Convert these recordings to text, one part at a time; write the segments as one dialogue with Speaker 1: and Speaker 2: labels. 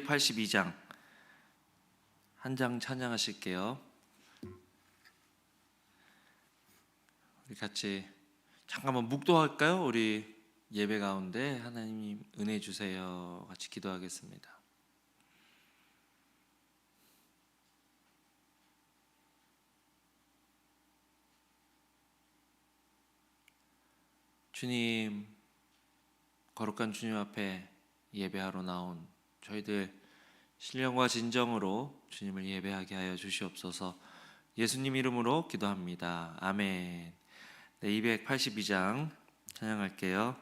Speaker 1: 282장 한 장 찬양하실게요. 우리 같이 잠깐만 묵도할까요? 우리 예배 가운데 하나님 은혜 주세요. 같이 기도하겠습니다. 주님 거룩한 주님 앞에 예배하러 나온 저희들 신령과 진정으로 주님을 예배하게 하여 주시옵소서. 예수님 이름으로 기도합니다. 아멘. 네, 282장 찬양할게요.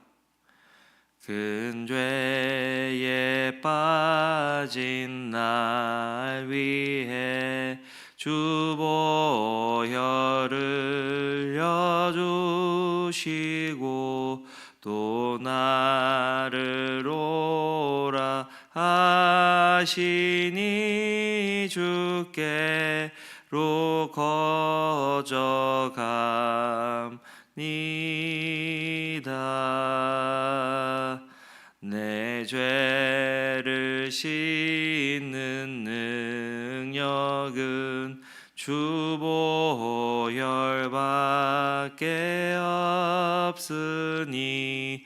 Speaker 1: 큰 죄에 빠진 날 위해 주 보혈을 여주시고 또 나를 오라 하시니 주께로 거저갑니다. 내 죄를 씻는 능력은 주 보혈밖에 없으니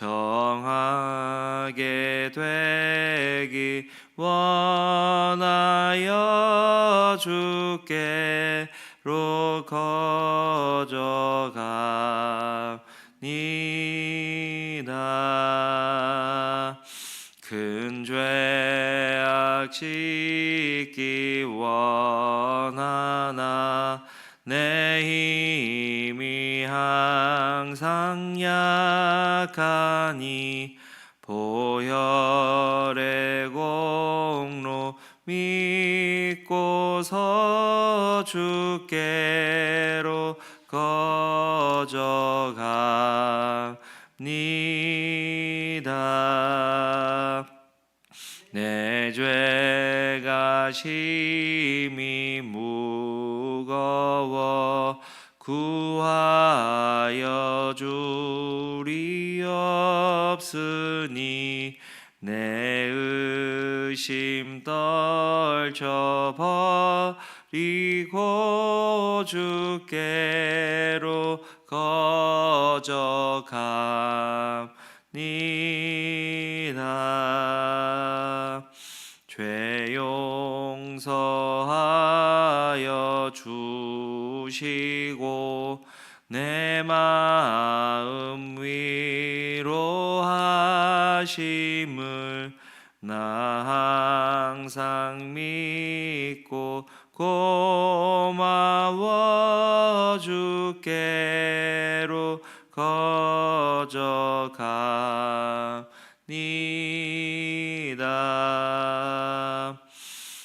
Speaker 1: 정하게 되기 원하여 주께로 거저갑니다. 큰 죄악 짓기 원하나 내 힘이 항상 약하니 보혈의 공로 믿고서 주께로 거저갑니다. 내 죄가 심히 무거워 구하여 줄이 없으니 내 의심 떨쳐버리고 주께로 거저갑니다. 죄 용서하여 주시고 내 마음 위로하심을 나 항상 믿고 고마워 주께로 거저갑니다.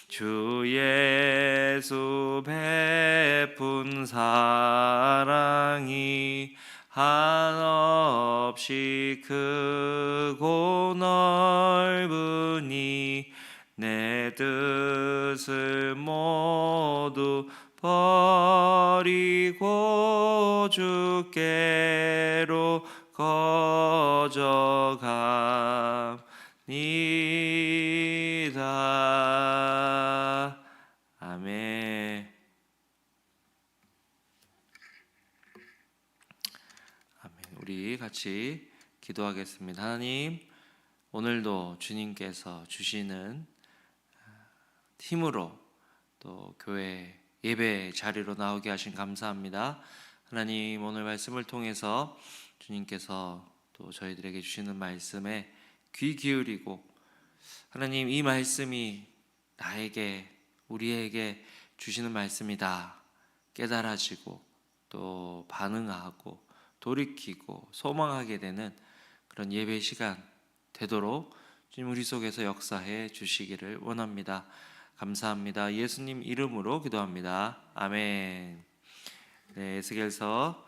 Speaker 1: 주 예수 베푼 사 같이 기도하겠습니다. 하나님, 오늘도 주님께서 주시는 힘으로 또 교회 예배 자리로 나오게 하신 감사합니다. 하나님 오늘 말씀을 통해서 주님께서 또 저희들에게 주시는 말씀에 귀 기울이고 하나님 이 말씀이 나에게 우리에게 주시는 말씀이다 깨달아지고 또 반응하고 돌이키고 소망하게 되는 그런 예배 시간 되도록 주님 우리 속에서 역사해 주시기를 원합니다. 감사합니다. 예수님 이름으로 기도합니다. 아멘. 네, 에스겔서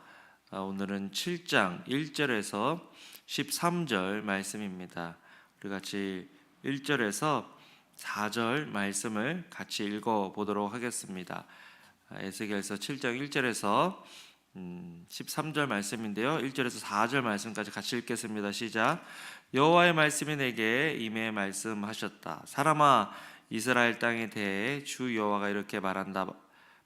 Speaker 1: 어, 오늘은 7장 1절에서 13절 말씀입니다. 우리 같이 1절에서 4절 말씀을 같이 읽어 보도록 하겠습니다. 아, 에스겔서 7장 1절에서 음, 13절 말씀인데요. 1절에서 4절 말씀까지 같이 읽겠습니다. 시작. 여호와의 말씀이 내게 임해 말씀하셨다. 사람아 이스라엘 땅에 대해 주 여호와가 이렇게 말한다.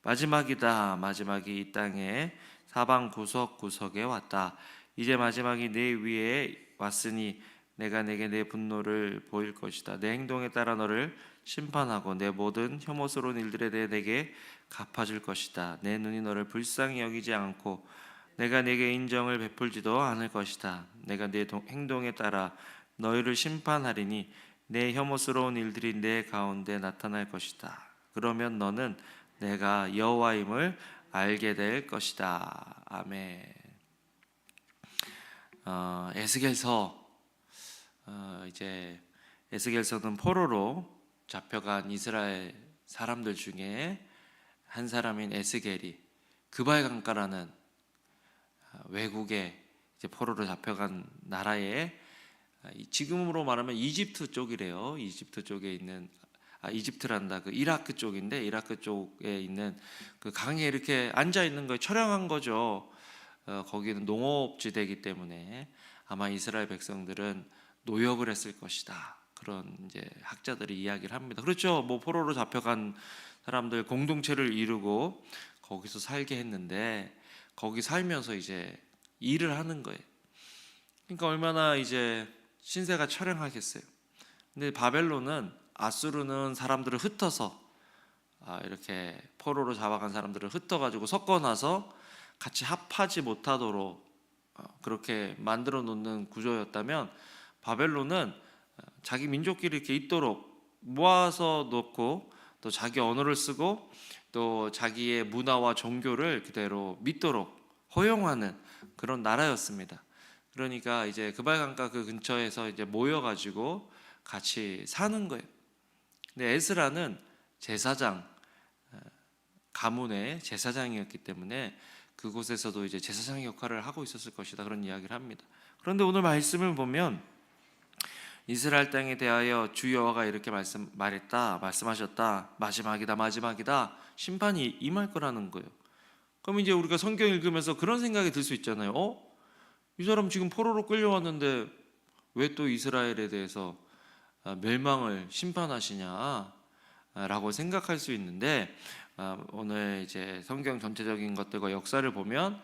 Speaker 1: 마지막이다. 마지막이 이 땅에 사방 구석구석에 왔다. 이제 마지막이 내 위에 왔으니 내가 내게 내 분노를 보일 것이다. 내 행동에 따라 너를 심판하고 내 모든 혐오스러운 일들에 대해 내게 갚아줄 것이다. 내 눈이 너를 불쌍히 여기지 않고 내가 내게 인정을 베풀지도 않을 것이다. 내가 내 동- 행동에 따라 너희를 심판하리니 내 혐오스러운 일들이 내 가운데 나타날 것이다. 그러면 너는 내가 여호와임을 알게 될 것이다. 아멘. 어, 에스겔서 어, 이제 에스겔서는 포로로 잡혀간 이스라엘 사람들 중에 한 사람인 에스겔이 그바의 강가라는 어, 외국에 이제 포로로 잡혀간 나라에 아, 이- 지금으로 말하면 이집트 쪽이래요. 이집트 쪽에 있는 아 이집트란다. 그 이라크 쪽인데 이라크 쪽에 있는 그 강에 이렇게 앉아 있는 거에 촬영한 거죠. 어, 거기는 농업지대이기 때문에 아마 이스라엘 백성들은 노역을 했을 것이다. 그런 이제 학자들이 이야기를 합니다. 그렇죠. 뭐 포로로 잡혀간 사람들 공동체를 이루고 거기서 살게 했는데 거기 살면서 이제 일을 하는 거예요. 그러니까 얼마나 이제 신세가 처량하겠어요. 근데 바벨론은 아수르는 사람들을 흩어서 아, 이렇게 포로로 잡아간 사람들을 흩어가지고 섞어놔서 같이 합하지 못하도록 어, 그렇게 만들어 놓는 구조였다면 바벨론은 어, 자기 민족끼리 이렇게 있도록 모아서 놓고 또 자기 언어를 쓰고 또 자기의 문화와 종교를 그대로 믿도록 허용하는 그런 나라였습니다. 그러니까 이제 그발강가 그 근처에서 이제 모여가지고 같이 사는 거예요. 근데 에스라는 제사장 어, 가문의 제사장이었기 때문에 그곳에서도 이제 제사장 역할을 하고 있었을 것이다 그런 이야기를 합니다. 그런데 오늘 말씀을 보면 이스라엘 땅에 대하여 주 여호와가 이렇게 말씀 말했다 말씀하셨다 마지막이다 마지막이다 심판이 임할 거라는 거예요. 그럼 이제 우리가 성경 읽으면서 그런 생각이 들 수 있잖아요. 어? 이 사람 지금 포로로 끌려왔는데 왜 또 이스라엘에 대해서 아, 멸망을 심판하시냐? 라고 생각할 수 있는데 아, 오늘 이제 성경 전체적인 것들과 역사를 보면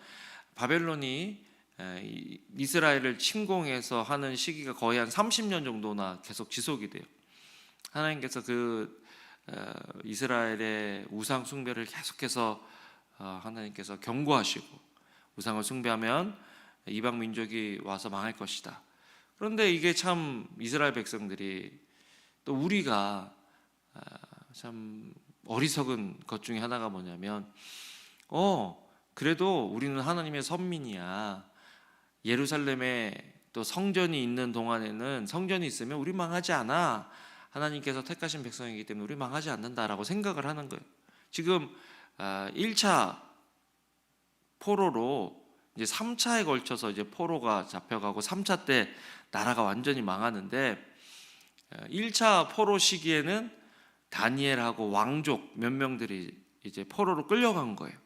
Speaker 1: 바벨론이 에, 이- 이스라엘을 침공해서 하는 시기가 거의 한 30년 정도나 계속 지속이 돼요. 하나님께서 그 어, 이스라엘의 우상 숭배를 계속해서 어, 하나님께서 경고하시고 우상을 숭배하면 이방 민족이 와서 망할 것이다. 그런데 이게 참 이스라엘 백성들이 또 우리가 아, 참 어리석은 것 중에 하나가 뭐냐면 어 그래도 우리는 하나님의 선민이야 예루살렘에 또 성전이 있는 동안에는 성전이 있으면 우리 망하지 않아 하나님께서 택하신 백성이기 때문에 우리 망하지 않는다라고 생각을 하는 거예요 지금 아, 1차 포로로 이제 3차에 걸쳐서 이제 포로가 잡혀가고 3차 때 나라가 완전히 망하는데 1차 포로 시기에는 다니엘하고 왕족 몇 명들이 이제 포로로 끌려간 거예요.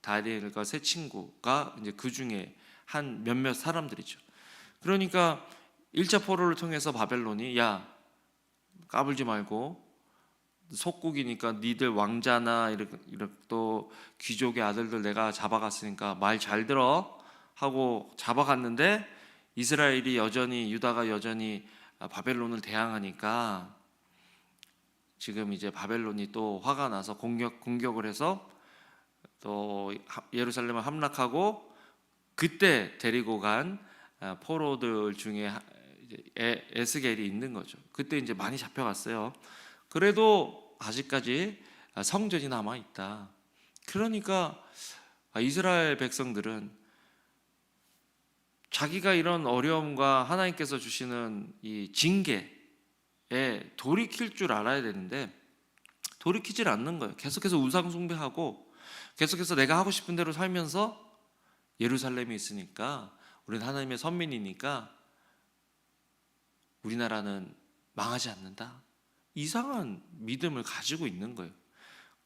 Speaker 1: 다니엘과 세 친구가 이제 그 중에 한 몇몇 사람들이죠. 그러니까 1차 포로를 통해서 바벨론이 야 까불지 말고 속국이니까 니들 왕자나 이렇게, 이렇게 또 귀족의 아들들 내가 잡아갔으니까 말 잘 들어 하고 잡아갔는데 이스라엘이 여전히 유다가 여전히 바벨론을 대항하니까 지금 이제 바벨론이 또 화가 나서 공격 공격을 해서 또 예루살렘을 함락하고 그때 데리고 간 아, 포로들 중에 에스겔이 있는 거죠. 그때 이제 많이 잡혀갔어요. 그래도 아직까지 아, 성전이 남아 있다. 그러니까 아, 이스라엘 백성들은 자기가 이런 어려움과 하나님께서 주시는 이 징계에 돌이킬 줄 알아야 되는데 돌이키질 않는 거예요. 계속해서 우상 숭배하고 계속해서 내가 하고 싶은 대로 살면서 예루살렘이 있으니까 우리는 하나님의 선민이니까 우리나라는 망하지 않는다. 이상한 믿음을 가지고 있는 거예요.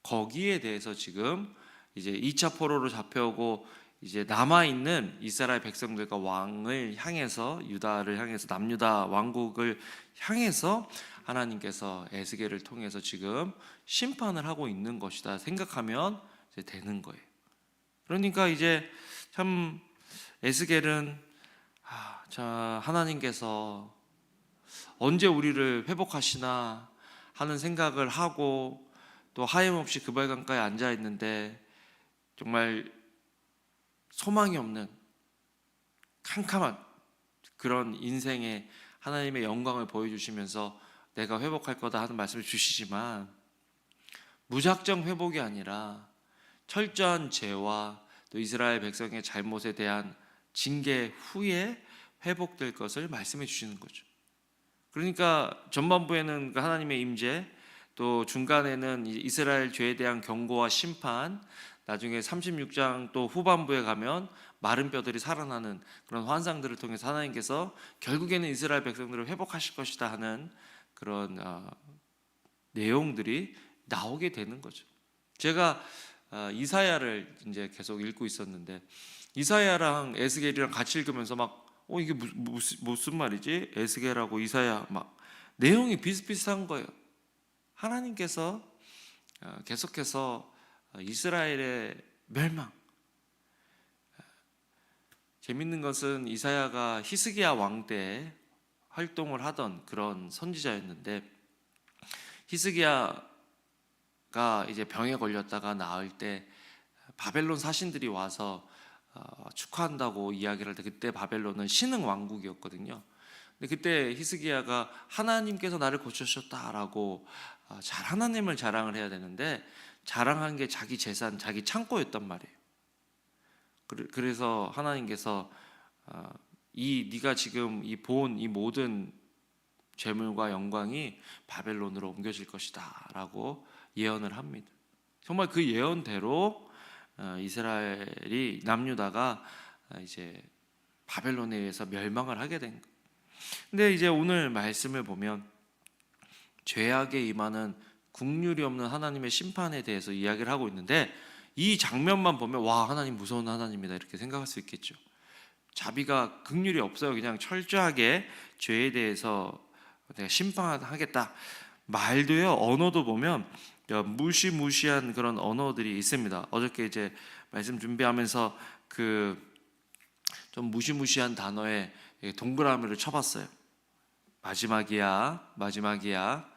Speaker 1: 거기에 대해서 지금 이제 2차 포로로 잡혀오고 이제 남아 있는 이스라엘 백성들과 왕을 향해서 유다를 향해서 남유다 왕국을 향해서 하나님께서 에스겔을 통해서 지금 심판을 하고 있는 것이다 생각하면 되는 거예요. 그러니까 이제 참 에스겔은 아, 자 하나님께서 언제 우리를 회복하시나 하는 생각을 하고 또 하염없이 그 발강가에 앉아 있는데 정말 소망이 없는 캄캄한 그런 인생에 하나님의 영광을 보여주시면서 내가 회복할 거다 하는 말씀을 주시지만 무작정 회복이 아니라 철저한 죄와 또 이스라엘 백성의 잘못에 대한 징계 후에 회복될 것을 말씀해 주시는 거죠. 그러니까 전반부에는 그 하나님의 임재, 또 중간에는 이 이스라엘 죄에 대한 경고와 심판, 나중에 36장 또 후반부에 가면 마른 뼈들이 살아나는 그런 환상들을 통해서 하나님께서 결국에는 이스라엘 백성들을 회복하실 것이다 하는 그런 어, 내용들이 나오게 되는 거죠. 제가 어, 이사야를 이제 계속 읽고 있었는데 이사야랑 에스겔이랑 같이 읽으면서 막 어 이게 무슨, 무슨 무슨 말이지? 에스겔하고 이사야 막 내용이 비슷비슷한 거예요. 하나님께서 어, 계속해서 어, 이스라엘의 멸망. 재밌는 것은 이사야가 히스기야 왕 때 활동을 하던 그런 선지자였는데 히스기야 가 이제 병에 걸렸다가 나을 때 바벨론 사신들이 와서 어, 축하한다고 이야기를 할때 그때 바벨론은 신흥 왕국이었거든요. 근데 그때 히스기야가 하나님께서 나를 고쳐주셨다라고 어, 잘 하나님을 자랑을 해야 되는데 자랑한 게 자기 재산, 자기 창고였단 말이에요. 그래- 그래서 하나님께서 어, 이 네가 지금 이 본 이 모든 재물과 영광이 바벨론으로 옮겨질 것이다라고 예언을 합니다. 정말 그 예언대로 어, 이스라엘이 남유다가 어, 이제 바벨론에 의해서 멸망을 하게 된 거예요. 근데 이제 오늘 말씀을 보면 죄악에 임하는 국률이 없는 하나님의 심판에 대해서 이야기를 하고 있는데 이 장면만 보면 와 하나님 무서운 하나님이다 이렇게 생각할 수 있겠죠. 자비가 극률이 없어요. 그냥 철저하게 죄에 대해서 내가 심판하겠다. 말도요 언어도 보면 무시무시한 그런 언어들이 있습니다. 어저께 이제 말씀 준비하면서 그 좀 무시무시한 단어에 동그라미를 쳐봤어요. 마지막이야, 마지막이야.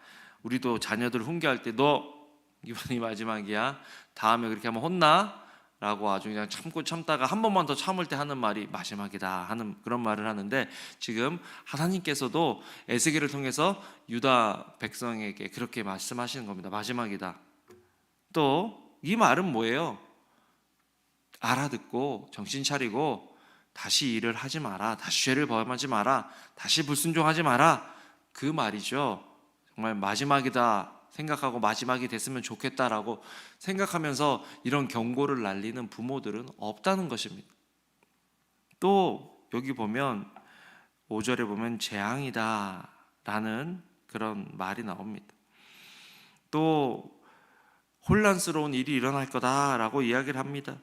Speaker 1: 우리도 자녀들 훈계할 때 너 이번이 마지막이야. 다음에 그렇게 하면 혼나. 라고 아주 그냥 참고 참다가 한 번만 더 참을 때 하는 말이 마지막이다 하는 그런 말을 하는데 지금 하나님께서도 에스겔을 통해서 유다 백성에게 그렇게 말씀하시는 겁니다. 마지막이다. 또 이 말은 뭐예요? 알아듣고 정신 차리고 다시 일을 하지 마라. 다시 죄를 범하지 마라. 다시 불순종하지 마라. 그 말이죠. 정말 마지막이다 생각하고 마지막이 됐으면 좋겠다라고 생각하면서 이런 경고를 날리는 부모들은 없다는 것입니다. 또 여기 보면 5절에 보면 재앙이다라는 그런 말이 나옵니다. 또 혼란스러운 일이 일어날 거다라고 이야기를 합니다.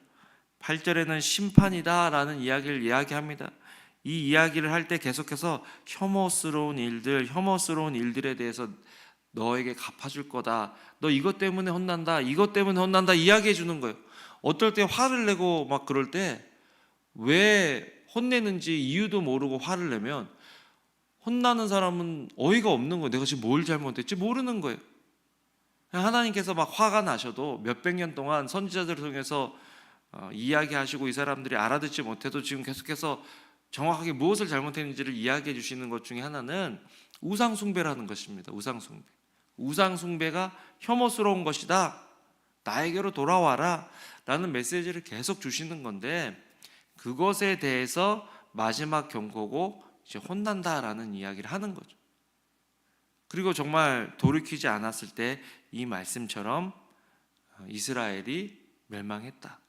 Speaker 1: 8절에는 심판이다라는 이야기를 이야기합니다. 이 이야기를 할 때 계속해서 혐오스러운 일들, 혐오스러운 일들에 대해서 너에게 갚아줄 거다. 너 이것 때문에 혼난다. 이것 때문에 혼난다. 이야기해 주는 거예요. 어떨 때 화를 내고 막 그럴 때 왜 혼내는지 이유도 모르고 화를 내면 혼나는 사람은 어이가 없는 거예요. 내가 지금 뭘 잘못했지 모르는 거예요. 하나님께서 막 화가 나셔도 몇백 년 동안 선지자들을 통해서 어, 이야기하시고 이 사람들이 알아듣지 못해도 지금 계속해서 정확하게 무엇을 잘못했는지를 이야기해 주시는 것 중에 하나는 우상 숭배라는 것입니다. 우상 숭배. 우상 숭배가 혐오스러운 것이다. 나에게로 돌아와라. 라는 메시지를 계속 주시는 건데 그것에 대해서 마지막 경고고 이제 혼난다라는 이야기를 하는 거죠. 그리고 정말 돌이키지 않았을 때 이 말씀처럼 이스라엘이 멸망했다.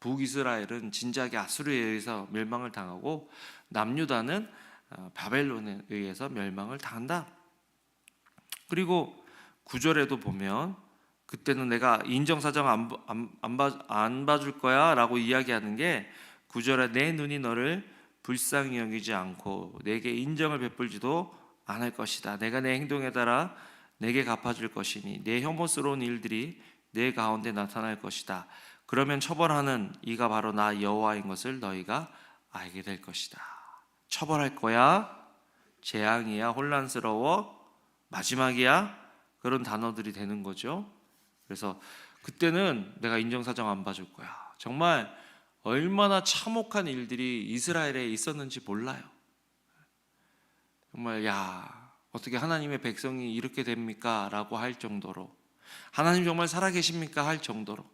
Speaker 1: 북이스라엘은 진작에 아수르에 의해서 멸망을 당하고 남유다는 어, 바벨론에 의해서 멸망을 당한다. 그리고 구절에도 보면 그때는 내가 인정사정 안, 안, 안, 봐, 안 봐줄 거야 라고 이야기하는 게 구절에 내 눈이 너를 불쌍히 여기지 않고 내게 인정을 베풀지도 않을 것이다. 내가 내 행동에 따라 내게 갚아줄 것이니 내 혐오스러운 일들이 내 가운데 나타날 것이다. 그러면 처벌하는 이가 바로 나 여호와인 것을 너희가 알게 될 것이다. 처벌할 거야. 재앙이야. 혼란스러워. 마지막이야. 그런 단어들이 되는 거죠. 그래서 그때는 내가 인정사정 안 봐줄 거야. 정말 얼마나 참혹한 일들이 이스라엘에 있었는지 몰라요. 정말 야 어떻게 하나님의 백성이 이렇게 됩니까?라고 할 정도로 하나님 정말 살아계십니까? 할 정도로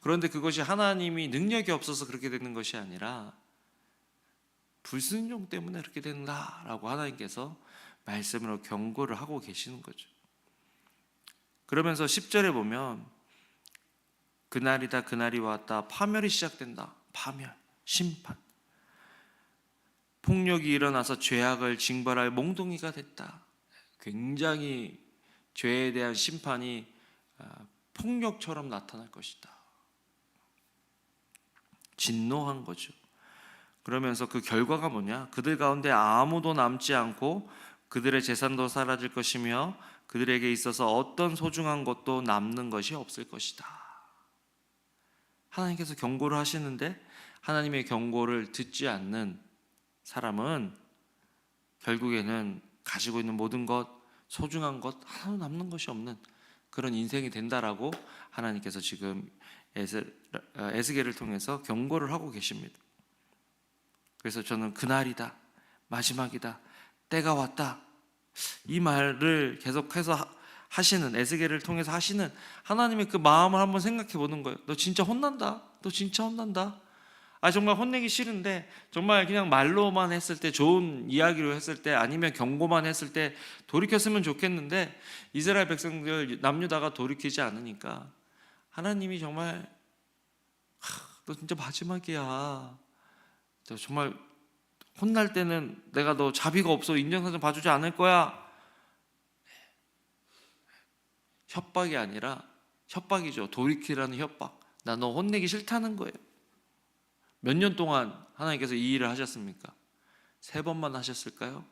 Speaker 1: 그런데 그것이 하나님이 능력이 없어서 그렇게 되는 것이 아니라 불순종 때문에 그렇게 된다라고 하나님께서 말씀으로 경고를 하고 계시는 거죠. 그러면서 10절에 보면 그날이다 그날이 왔다 파멸이 시작된다. 파멸, 심판. 폭력이 일어나서 죄악을 징벌할 몽둥이가 됐다. 굉장히 죄에 대한 심판이 아, 폭력처럼 나타날 것이다. 진노한 거죠. 그러면서 그 결과가 뭐냐? 그들 가운데 아무도 남지 않고 그들의 재산도 사라질 것이며 그들에게 있어서 어떤 소중한 것도 남는 것이 없을 것이다. 하나님께서 경고를 하시는데 하나님의 경고를 듣지 않는 사람은 결국에는 가지고 있는 모든 것, 소중한 것 하나도 남는 것이 없는 그런 인생이 된다라고 하나님께서 지금 에스, 어, 에스겔을 통해서 경고를 하고 계십니다. 그래서 저는 그날이다, 마지막이다, 때가 왔다. 이 말을 계속해서 하- 하시는 에스겔을 통해서 하시는 하나님의 그 마음을 한번 생각해 보는 거예요. 너 진짜 혼난다. 너 진짜 혼난다. 아 정말 혼내기 싫은데 정말 그냥 말로만 했을 때 좋은 이야기로 했을 때 아니면 경고만 했을 때 돌이켰으면 좋겠는데 이스라엘 백성들 남유다가 돌이키지 않으니까 하나님이 정말 하, 너 진짜 마지막이야. 너 정말 혼날 때는 내가 너 자비가 없어 인정사정 봐주지 않을 거야. 협박이 아니라 협박이죠. 돌이키라는 협박. 나 너 혼내기 싫다는 거예요. 몇 년 동안 하나님께서 이 일을 하셨습니까? 세 번만 하셨을까요?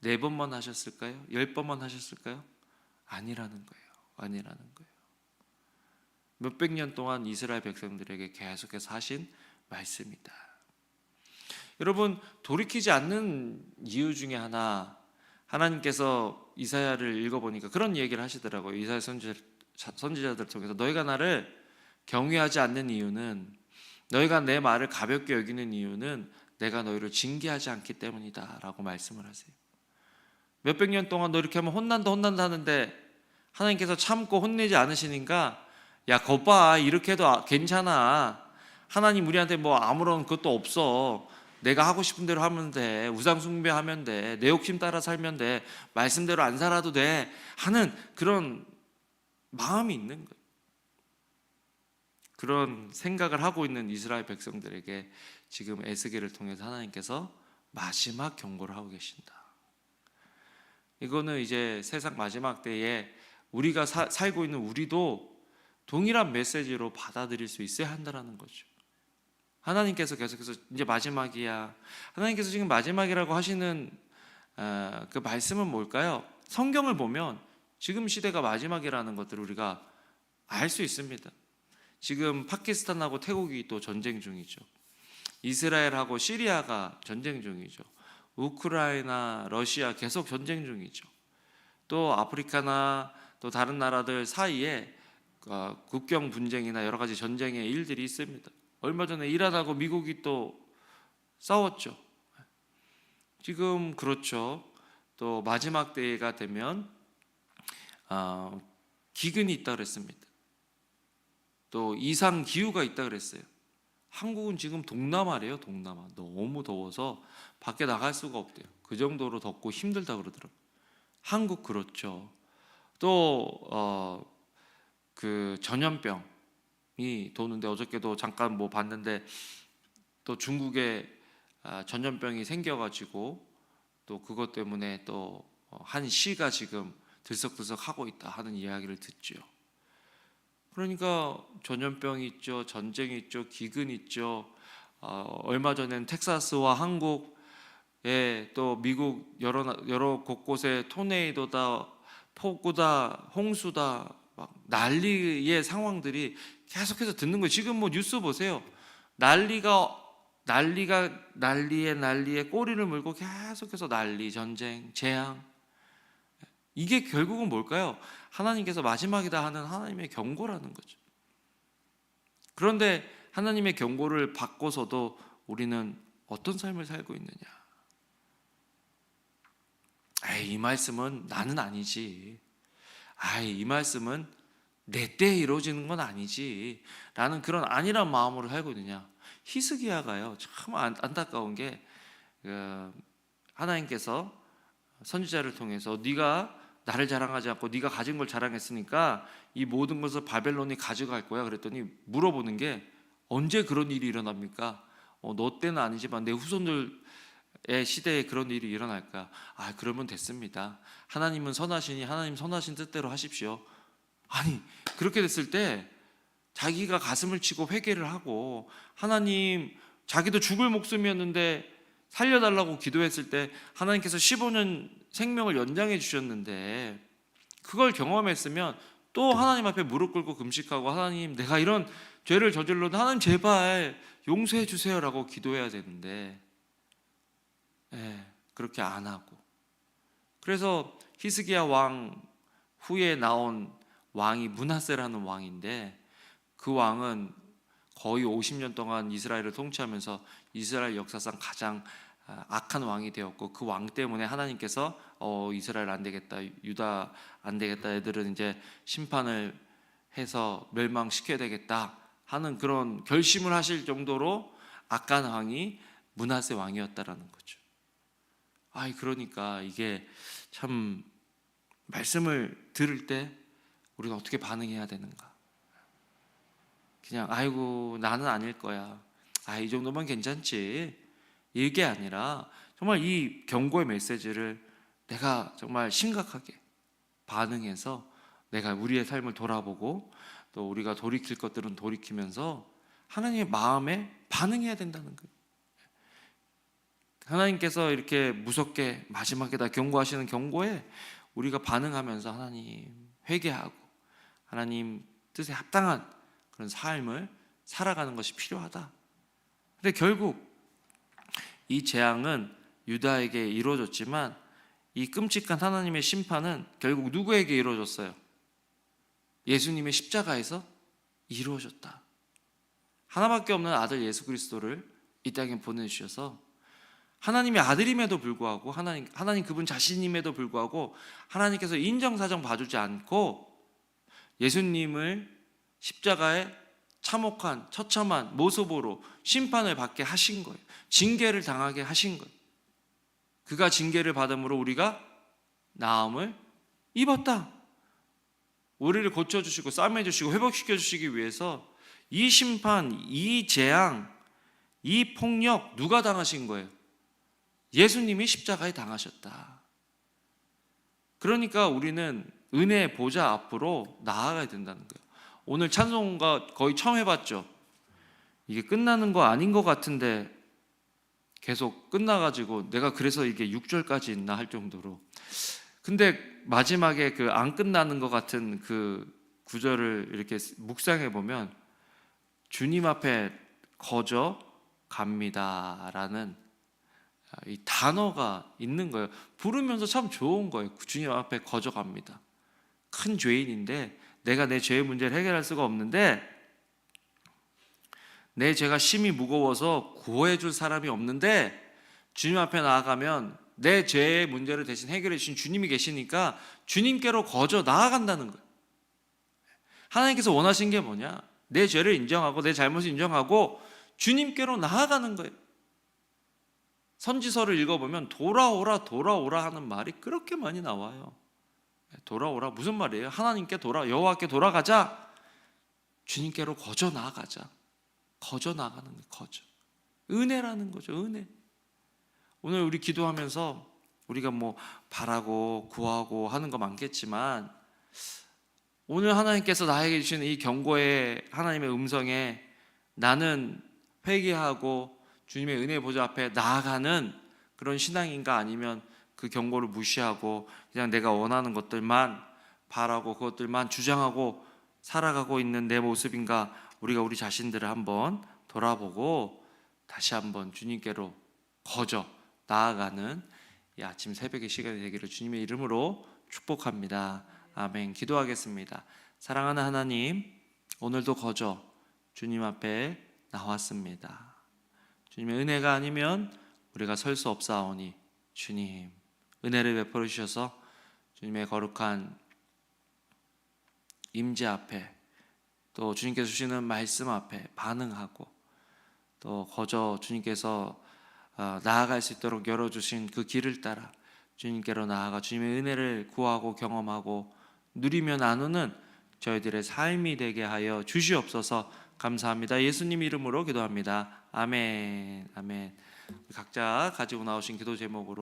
Speaker 1: 네 번만 하셨을까요? 열 번만 하셨을까요? 아니라는 거예요. 아니라는 거예요. 몇백 년 동안 이스라엘 백성들에게 계속해서 하신 말씀이다. 여러분 돌이키지 않는 이유 중에 하나 하나님께서 이사야를 읽어보니까 그런 얘기를 하시더라고요. 이사야 선지, 선지자 들 통해서 너희가 나를 경외하지 않는 이유는 너희가 내 말을 가볍게 여기는 이유는 내가 너희를 징계하지 않기 때문이다라고 말씀을 하세요. 몇백 년 동안 너 이렇게 하면 혼난다 혼난다 하는데 하나님께서 참고 혼내지 않으시니까 야 거봐 이렇게 해도 아- 괜찮아 하나님 우리한테 뭐 아무런 것도 없어 내가 하고 싶은 대로 하면 돼 우상 숭배하면 돼 내 욕심 따라 살면 돼 말씀대로 안 살아도 돼 하는 그런 마음이 있는 거예요. 그런 생각을 하고 있는 이스라엘 백성들에게 지금 에스겔을 통해서 하나님께서 마지막 경고를 하고 계신다. 이거는 이제 세상 마지막 때에 우리가 사- 살고 있는 우리도 동일한 메시지로 받아들일 수 있어야 한다라는 거죠. 하나님께서 계속해서 이제 마지막이야. 하나님께서 지금 마지막이라고 하시는 어, 그 말씀은 뭘까요? 성경을 보면 지금 시대가 마지막이라는 것들을 우리가 알 수 있습니다. 지금 파키스탄하고 태국이 또 전쟁 중이죠. 이스라엘하고 시리아가 전쟁 중이죠. 우크라이나, 러시아 계속 전쟁 중이죠. 또 아프리카나 또 다른 나라들 사이에 어, 국경 분쟁이나 여러 가지 전쟁의 일들이 있습니다. 얼마 전에 이란하고 미국이 또 싸웠죠. 지금 그렇죠. 또 마지막 때가 되면 어, 기근이 있다 그랬습니다. 또 이상 기후가 있다 그랬어요. 한국은 지금 동남아래요, 동남아. 너무 더워서 밖에 나갈 수가 없대요. 그 정도로 덥고 힘들다 그러더라고요. 한국 그렇죠. 또 어, 그 전염병 이 도는데 어저께도 잠깐 뭐 봤는데 또 중국에 아, 전염병이 생겨가지고 또 그것 때문에 또 한 시가 지금 들썩들썩 하고 있다 하는 이야기를 듣죠. 그러니까 전염병 있죠, 전쟁 있죠, 기근 있죠, 어, 얼마 전엔 텍사스와 한국에 또 미국 여러 나- 여러 곳곳에 토네이도다 폭우다 홍수다 막 난리의 상황들이 계속해서 듣는 거예요. 지금 뭐 뉴스 보세요. 난리가 난리가 난리에 난리에 꼬리를 물고 계속해서 난리, 전쟁, 재앙. 이게 결국은 뭘까요? 하나님께서 마지막이다 하는 하나님의 경고라는 거죠. 그런데 하나님의 경고를 받고서도 우리는 어떤 삶을 살고 있느냐? 에이, 이 말씀은 나는 아니지. 아이, 이 말씀은 내 때에 이루어지는 건 아니지. 라는 그런 아니란 마음으로 살고 있느냐? 히스기야가요. 참 안- 안타까운 게 그, 하나님께서 선지자를 통해서 네가 나를 자랑하지 않고 네가 가진 걸 자랑했으니까 이 모든 것을 바벨론이 가져갈 거야. 그랬더니 물어보는 게 언제 그런 일이 일어납니까? 어, 너 때는 아니지만 내 후손들의 시대에 그런 일이 일어날까? 아 그러면 됐습니다. 하나님은 선하시니 하나님 선하신 뜻대로 하십시오. 아니 그렇게 됐을 때 자기가 가슴을 치고 회개를 하고 하나님 자기도 죽을 목숨이었는데 살려달라고 기도했을 때 하나님께서 15년 생명을 연장해 주셨는데 그걸 경험했으면 또 하나님 앞에 무릎 꿇고 금식하고 하나님 내가 이런 죄를 저질러도 하나님 제발 용서해 주세요라고 기도해야 되는데 예, 그렇게 안 하고. 그래서 히스기야 왕 후에 나온 왕이 문하세라는 왕인데 그 왕은 거의 50년 동안 이스라엘을 통치하면서 이스라엘 역사상 가장 아, 악한 왕이 되었고 그 왕 때문에 하나님께서 어, 이스라엘 안 되겠다 유다 안 되겠다 애들은 이제 심판을 해서 멸망시켜야 되겠다 하는 그런 결심을 하실 정도로 악한 왕이 문하세 왕이었다라는 거죠. 아이 그러니까 이게 참 말씀을 들을 때 우리가 어떻게 반응해야 되는가? 그냥 아이고 나는 아닐 거야. 아 이 정도면 괜찮지. 이게 아니라 정말 이 경고의 메시지를 내가 정말 심각하게 반응해서 내가 우리의 삶을 돌아보고 또 우리가 돌이킬 것들은 돌이키면서 하나님의 마음에 반응해야 된다는 거예요. 하나님께서 이렇게 무섭게 마지막에 다 경고하시는 경고에 우리가 반응하면서 하나님 회개하고 하나님 뜻에 합당한 그런 삶을 살아가는 것이 필요하다. 근데 결국 이 재앙은 유다에게 이루어졌지만 이 끔찍한 하나님의 심판은 결국 누구에게 이루어졌어요? 예수님의 십자가에서 이루어졌다. 하나밖에 없는 아들 예수 그리스도를 이 땅에 보내주셔서 하나님의 아들임에도 불구하고 하나님 하나님 그분 자신임에도 불구하고 하나님께서 인정사정 봐주지 않고 예수님을 십자가에 참혹한 처참한 모습으로 심판을 받게 하신 거예요. 징계를 당하게 하신 거예요. 그가 징계를 받음으로 우리가 나음을 입었다. 우리를 고쳐주시고 싸매주시고 회복시켜주시기 위해서 이 심판, 이 재앙, 이 폭력 누가 당하신 거예요? 예수님이 십자가에 당하셨다. 그러니까 우리는 은혜의 보좌 앞으로 나아가야 된다는 거예요. 오늘 찬송가 거의 처음 해봤죠. 이게 끝나는 거 아닌 것 같은데 계속 끝나가지고 내가 그래서 이게 6절까지 있나 할 정도로. 근데 마지막에 그 안 끝나는 것 같은 그 구절을 이렇게 묵상해 보면 주님 앞에 거저 갑니다라는 이 단어가 있는 거예요. 부르면서 참 좋은 거예요. 주님 앞에 거저 갑니다. 큰 죄인인데 내가 내 죄의 문제를 해결할 수가 없는데 내 죄가 심히 무거워서 구호해 줄 사람이 없는데 주님 앞에 나아가면 내 죄의 문제를 대신 해결해 주신 주님이 계시니까 주님께로 거저 나아간다는 거예요. 하나님께서 원하신 게 뭐냐? 내 죄를 인정하고 내 잘못을 인정하고 주님께로 나아가는 거예요. 선지서를 읽어보면 돌아오라 돌아오라 하는 말이 그렇게 많이 나와요. 돌아오라 무슨 말이에요? 하나님께 돌아 여호와께 돌아가자. 주님께로 거저 나아가자. 거저 나가는 거 거저. 은혜라는 거죠. 은혜. 오늘 우리 기도하면서 우리가 뭐 바라고 구하고 하는 거 많겠지만 오늘 하나님께서 나에게 주시는 이 경고의 하나님의 음성에 나는 회개하고 주님의 은혜 보좌 앞에 나아가는 그런 신앙인가 아니면 그 경고를 무시하고 그냥 내가 원하는 것들만 바라고 그것들만 주장하고 살아가고 있는 내 모습인가 우리가 우리 자신들을 한번 돌아보고 다시 한번 주님께로 거저 나아가는 이 아침 새벽의 시간이 되기를 주님의 이름으로 축복합니다. 아멘. 기도하겠습니다. 사랑하는 하나님, 오늘도 거저 주님 앞에 나왔습니다. 주님의 은혜가 아니면 우리가 설 수 없사오니 주님 은혜를 베풀어 주셔서 주님의 거룩한 임재 앞에 또 주님께서 주시는 말씀 앞에 반응하고 또 거저 주님께서 어, 나아갈 수 있도록 열어주신 그 길을 따라 주님께로 나아가 주님의 은혜를 구하고 경험하고 누리며 나누는 저희들의 삶이 되게 하여 주시옵소서 감사합니다. 예수님 이름으로 기도합니다. 아멘. 아멘. 각자 가지고 나오신 기도 제목으로